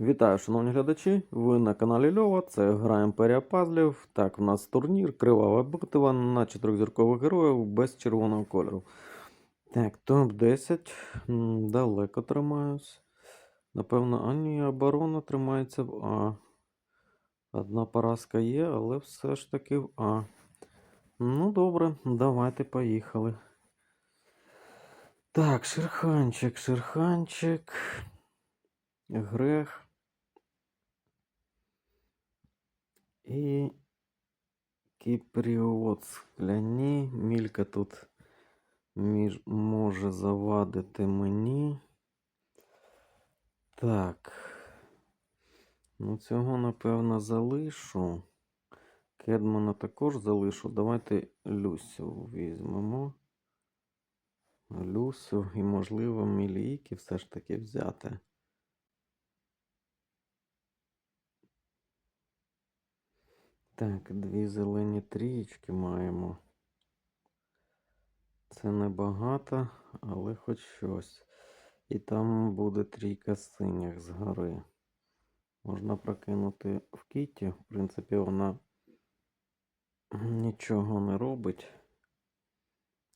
Вітаю, шановні глядачі! Ви на каналі Льова. Це гра Імперія Пазлів. Так, в нас турнір, кривава битва на чотирьохзіркових героїв без червоного кольору. Так, топ-10. Далеко тримаюсь. Напевно, а ні, оборона тримається в А. Одна поразка є, але все ж таки в А. Ну, добре, давайте поїхали. Так, Шерханчик, Шерханчик. Грех. І кіпріот скляні. Мілька тут між, може завадити мені. Так. Ну, цього, напевно, залишу. Кедмана також залишу. Давайте Люсю візьмемо. Люсю і, можливо, Мілійки все ж таки взяти. Так, дві зелені трієчки маємо. Це небагато, але хоч щось. І там буде трійка синіх згори. Можна прокинути в кіті. В принципі, вона нічого не робить.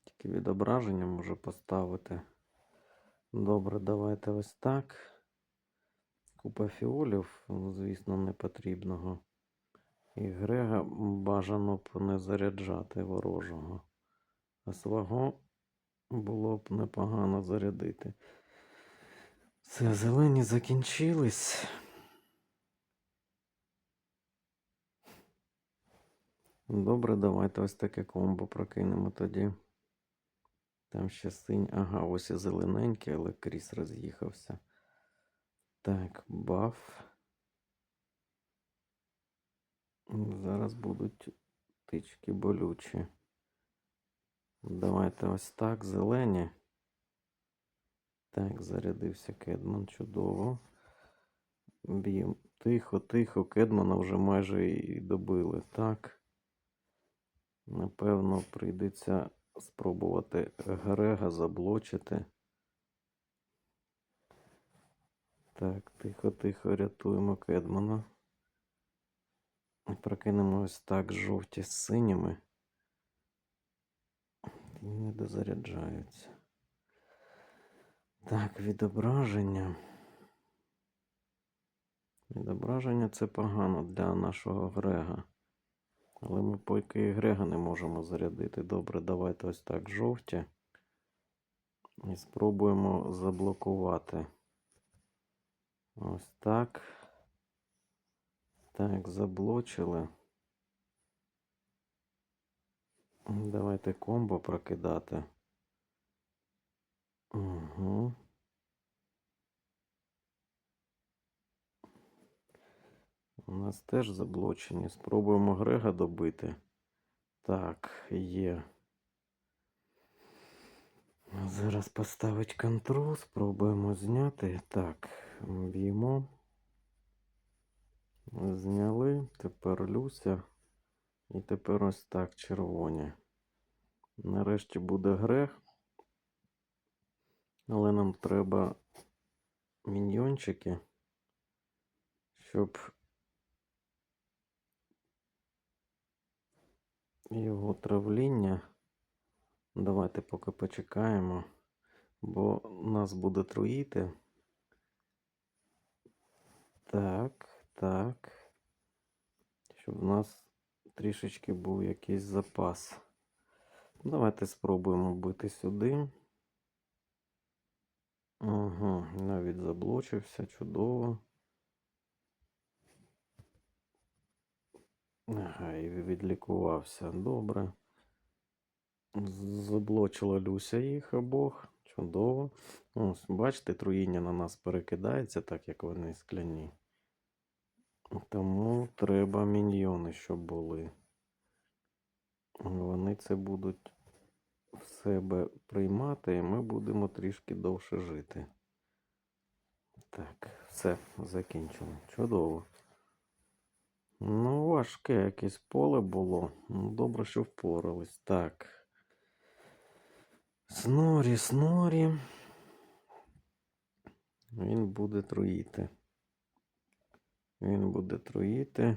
Тільки відображення може поставити. Добре, давайте ось так. Купа фіолів, звісно, не потрібного. І Грега бажано б не заряджати ворожого. А свого було б непогано зарядити. Все, зелені закінчились. Добре, давайте ось таке комбо прокинемо тоді. Там ще синь. Ага, ось і зелененький, але кріс роз'їхався. Так, баф. Зараз будуть тички болючі. Давайте ось так, зелені. Так, зарядився Кедман, чудово. Б'ємо. Тихо, тихо, Кедмана вже майже і добили. Так. Напевно, прийдеться спробувати Грега заблочити. Так, тихо, тихо, рятуємо Кедмана. Прокинемо ось так жовті з синіми. І не дозаряджаються. Так, відображення. Відображення це погано для нашого Грега. Але ми поки і Грега не можемо зарядити. Добре, давайте ось так жовті. І спробуємо заблокувати. Ось так. Так, заблочили. Давайте комбо прокидати. Угу. У нас теж заблочені. Спробуємо Грега добити. Так, є. Зараз поставить контрол. Спробуємо зняти. Так, б'ємо. Зняли. Тепер Люся. І тепер ось так червоні. Нарешті буде грех. Але нам треба міньйончики, щоб його травління. Давайте поки почекаємо, бо нас буде труїти. Так, так. Щоб в нас трішечки був якийсь запас. Давайте спробуємо бити сюди. Угу, навіть заблочився, чудово. Ага, і відлікувався. Добре. Заблочила Люся їх обох. Чудово. Ось, бачите, труїння на нас перекидається, так як вони скляні. Тому треба міньйони, щоб були. Вони це будуть в себе приймати, і ми будемо трішки довше жити. Так, все, закінчили. Чудово. Ну, важке якесь поле було. Ну, добре, що впорались. Так. Снорі, снорі. Він буде труїти. Він буде труїти.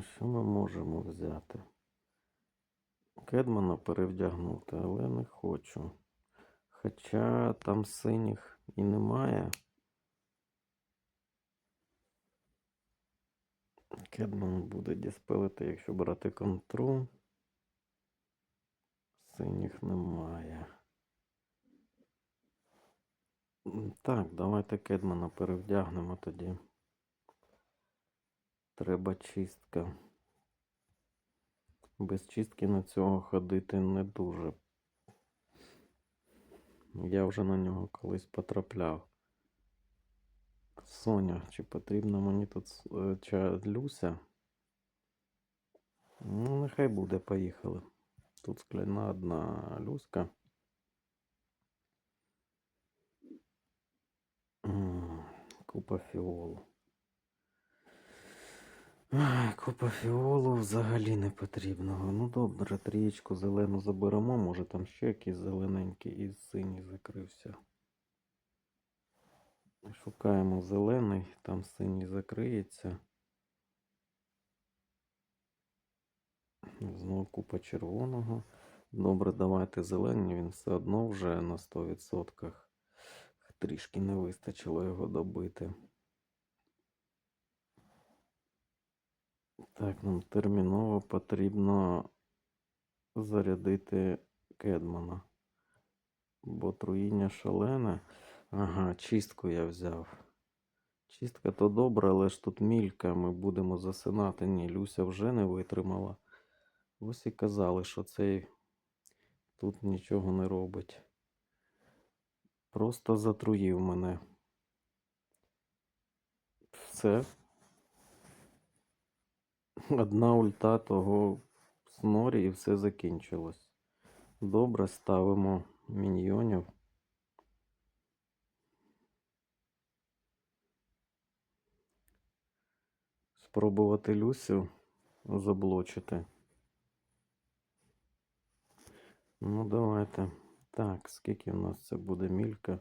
Що ми можемо взяти? Кедмана перевдягнути, але не хочу. Хоча там синіх і немає. Кедман буде діспелити, якщо брати контру. Синіх немає. Так, давайте Кедмана перевдягнемо тоді. Треба чистка. Без чистки на цього ходити не дуже. Я вже на нього колись потрапляв. Соня, чи потрібна мені тут с- е, Люся? Ну, нехай буде, поїхали. Тут скляна одна Люська. Купа фіолу. Купа фіолу взагалі не потрібного. Ну добре, трієчку зелену заберемо, може там ще якийсь зелененький і синій закрився. Шукаємо зелений, там синій закриється. Знову купа червоного. Добре, давайте зелені, він все одно вже на 100%. Трішки не вистачило його добити. Так, нам терміново потрібно зарядити Кедмана. Бо труїння шалене. Ага, чистку я взяв. Чистка то добре, але ж тут мілька, ми будемо засинати. Ні, Люся вже не витримала. Ось і казали, що цей тут нічого не робить. Просто затруїв мене. Все. Одна ульта того снорі і все закінчилось. Добре, ставимо міньйонів. Спробувати Люсю заблочити. Ну, давайте. Так, скільки в нас це буде мілька?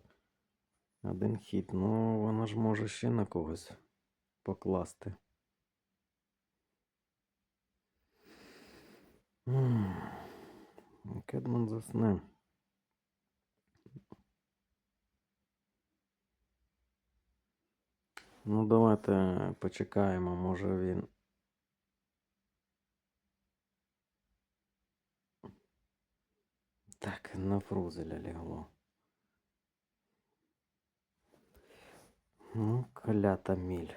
Один хід. Ну, вона ж може ще на когось покласти. Кедман засне. Ну, давайте почекаємо, може він. Так, на фрузеля лягло. Ну, клята міль.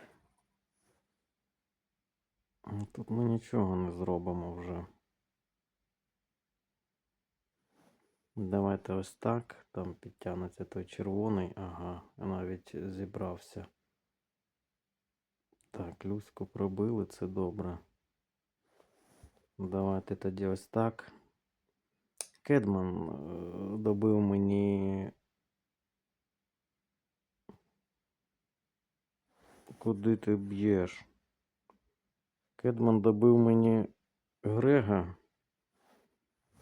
Тут ми нічого не зробимо вже. Давайте ось так. Там підтягнеться той червоний. Ага, навіть зібрався. Так, Люську пробили, це добре. Давайте тоді ось так. Кедман добив мені. Куди ти б'єш? Кедман добив мені Грега.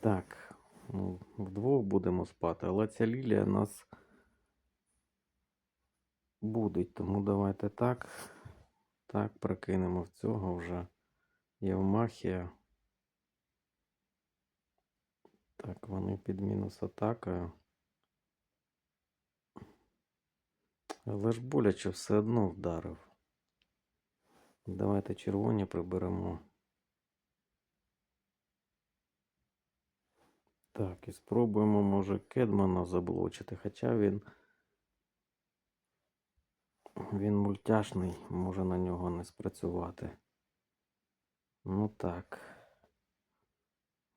Так, ну, вдвох будемо спати, але ця лілія нас будить, тому давайте так. Так, прокинемо в цього вже. Євмахія. Так, вони під мінус атакою. Але ж боляче все одно вдарив. Давайте червоні приберемо. Так, і спробуємо, може, Кедмана заблочити, хоча він. Він мультяшний, може на нього не спрацювати. Ну так.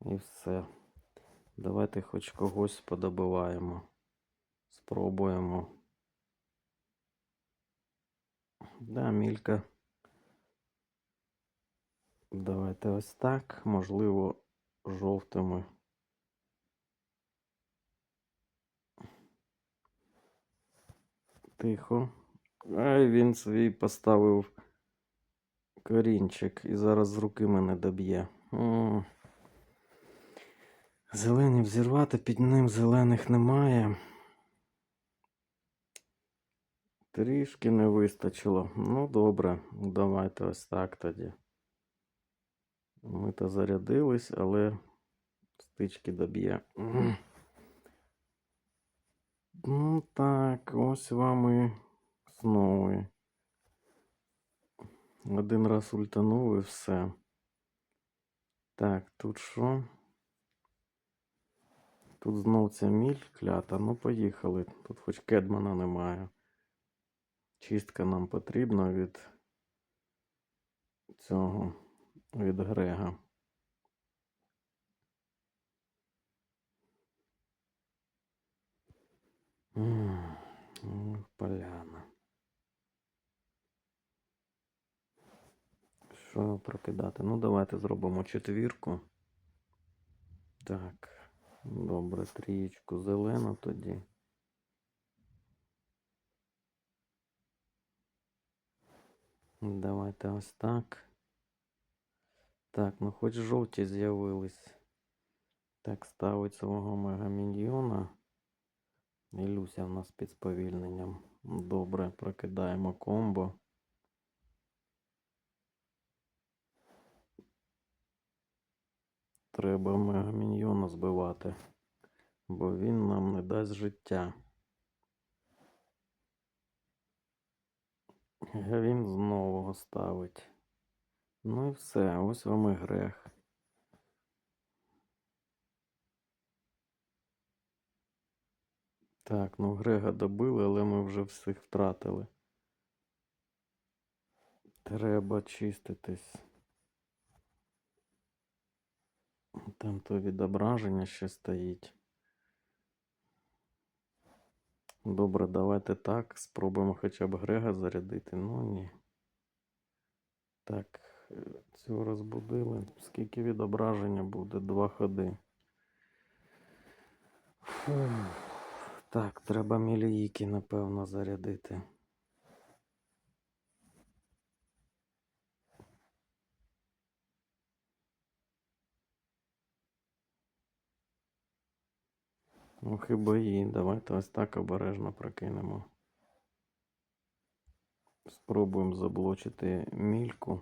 І все. Давайте хоч когось подобиваємо. Спробуємо. Да, мілька. Давайте ось так. Можливо, жовтими. Тихо. Ай, він свій поставив корінчик і зараз з руки мене доб'є. Зелені взірвати, під ним зелених немає. Трішки не вистачило. Ну, добре, давайте ось так тоді. Ми то зарядились, але стички доб'є. Ну так, ось вам і знову. Один раз ультанув і все. Так, тут що? Тут знов ця міль клята. Ну, поїхали. Тут хоч кедмана немає. Чистка нам потрібна від цього, від Грега. Поляна. Що прокидати? Ну, давайте зробимо четвірку. Так. Добре, трієчку зелену тоді. Давайте ось так. Так, ну хоч жовті з'явились. Так, ставить свого мегаміньйона. І Люся в нас під сповільненням. Добре, прокидаємо комбо. Треба мегаміньйона збивати, бо він нам не дасть життя. Він знову ставить. Ну і все, ось вам і грех. Так, ну Грега добили, але ми вже всіх втратили. Треба чиститись. Там то відображення ще стоїть. Добре, давайте так. Спробуємо хоча б Грега зарядити. Ну ні. Так, е, цього розбудили. Скільки відображення буде? Два ходи. Фух. Так, треба міліїки, напевно, зарядити. Ну, хіба її. Давайте ось так обережно прокинемо. Спробуємо заблочити мільку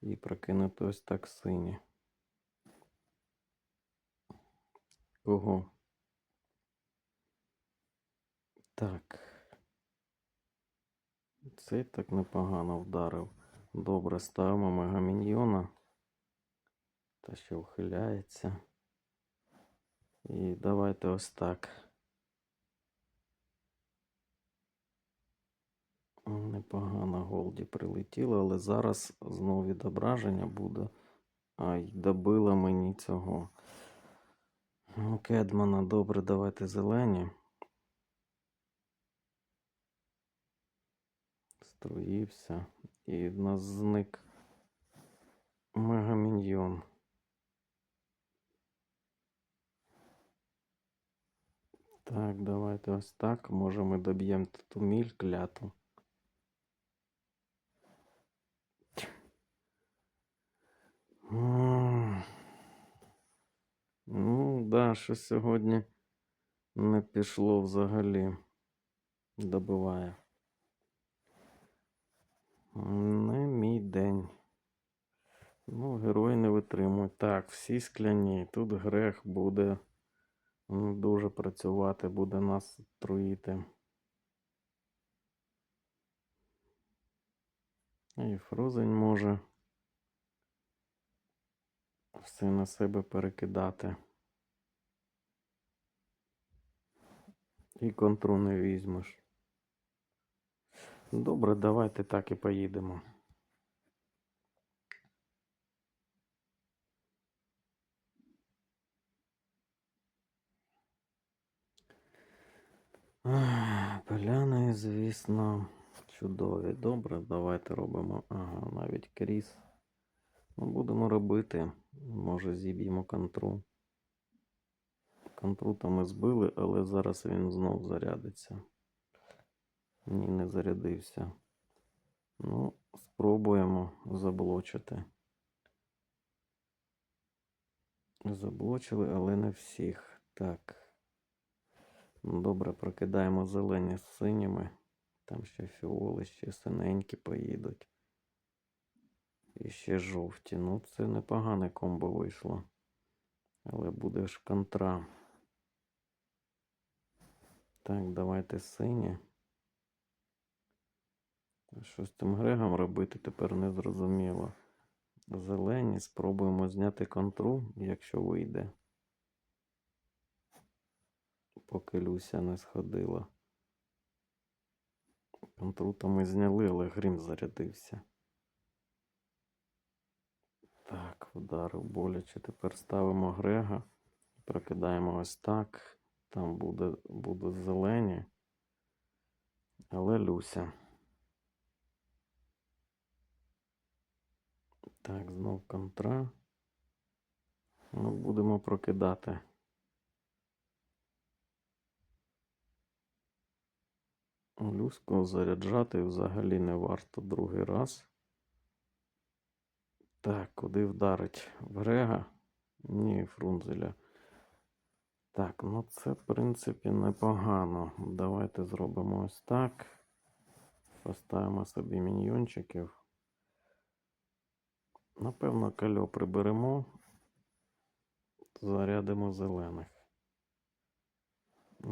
і прокинути ось так сині. Кого? Так. Цей так непогано вдарив. Добре, ставимо мегаміньйона. Та що ухиляється. І давайте ось так. Непогано голді прилетіло, але зараз знову відображення буде. Ай, добило мені цього. Ну, Кедмана, добре, давайте зелені. Струївся. І в нас зник мегаміньйон. Так, давайте ось так. Може ми доб'ємо ту міль кляту. Ну, да, що сьогодні не пішло взагалі. Добиває. Не мій день. Ну, герої не витримують. Так, всі скляні. Тут грех буде дуже працювати, буде нас труїти. І Фрозень може все на себе перекидати. І контру не візьмеш. Добре, давайте так і поїдемо. Поляни, звісно, чудові. Добре, давайте робимо. Ага, навіть кріс. Ну, будемо робити. Може, зіб'ємо контру. Контру то ми збили, але зараз він знов зарядиться. Ні, не зарядився. Ну, спробуємо заблочити. Заблочили, але не всіх. Так. Добре, прокидаємо зелені з синіми. Там ще фіоли, ще синенькі поїдуть. І ще жовті. Ну, це непогане комбо вийшло. Але буде ж контра. Так, давайте сині. Що з тим Грегом робити тепер не зрозуміло. Зелені спробуємо зняти контру, якщо вийде. Поки Люся не сходила. Контру то ми зняли, але грім зарядився. Так, вдарив боляче. Тепер ставимо Грега. Прокидаємо ось так. Там буде, буде зелені. Але Люся. Так, знов контра. Ну, будемо прокидати. Люску заряджати взагалі не варто другий раз. Так, куди вдарить? Грега? Ні, Фрунзеля. Так, ну це, в принципі, непогано. Давайте зробимо ось так. Поставимо собі міньйончиків. Напевно, кальо приберемо. Зарядимо зелених.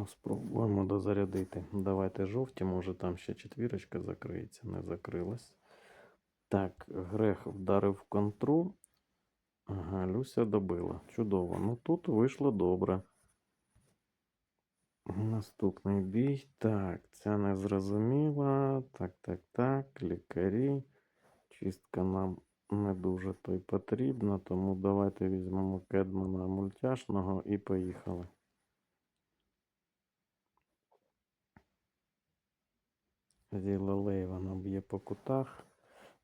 Спробуємо дозарядити. Давайте жовті, може там ще четвірочка закриється, не закрилась. Так, Грех вдарив контру. Ага, Люся добила. Чудово. Ну тут вийшло добре. Наступний бій. Так, ця не зрозуміла. Так, так, так. Лікарі. Чистка нам не дуже то й потрібна, тому давайте візьмемо Кедмана мультяшного і поїхали. Зілелей вона б'є по кутах.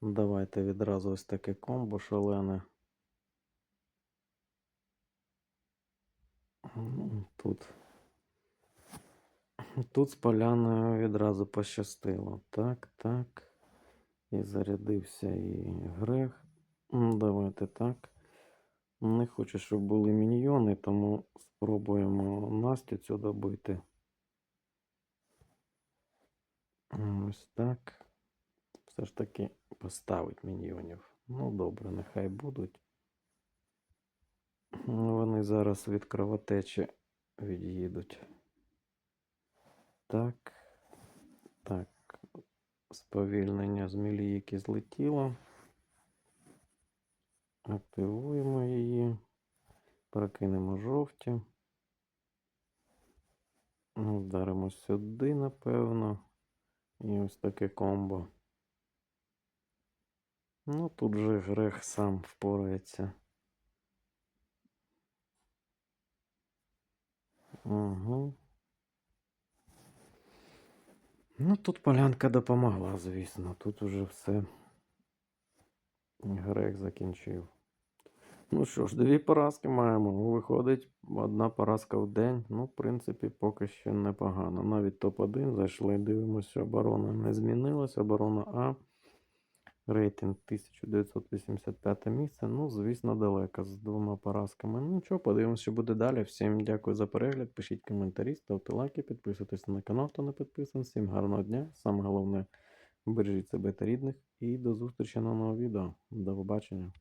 Ну, Давайте відразу ось таке комбо шалене. Ну, Тут. Тут з поляною відразу пощастило. Так, так. І зарядився і Грег. Ну, Давайте так. Не хочу, щоб були міньйони, тому спробуємо Настю цю добити. Ось так. Все ж таки поставить міньйонів. Ну, добре, нехай будуть. Вони зараз від кровотечі від'їдуть. Так. Так. Сповільнення змілійки злетіло. Активуємо її. Перекинемо жовті. Ну, Вдаримо сюди, напевно. І ось таке комбо. Ну, тут же грех сам впорається. Угу. Ну, тут полянка допомогла, звісно. Тут уже все. Грех закінчив. Ну що ж, дві поразки маємо. Виходить, одна поразка в день. Ну, в принципі, поки що непогано. Навіть топ-1 зайшли, дивимося, оборона не змінилася. Оборона А. Рейтинг 1985 місце. Ну, звісно, далеко з двома поразками. Ну нічого, подивимося, що буде далі. Всім дякую за перегляд. Пишіть коментарі, ставте лайки, підписуйтесь на канал, хто не підписаний. Всім гарного дня. Саме головне, бережіть себе та рідних. І до зустрічі на новому відео. До побачення.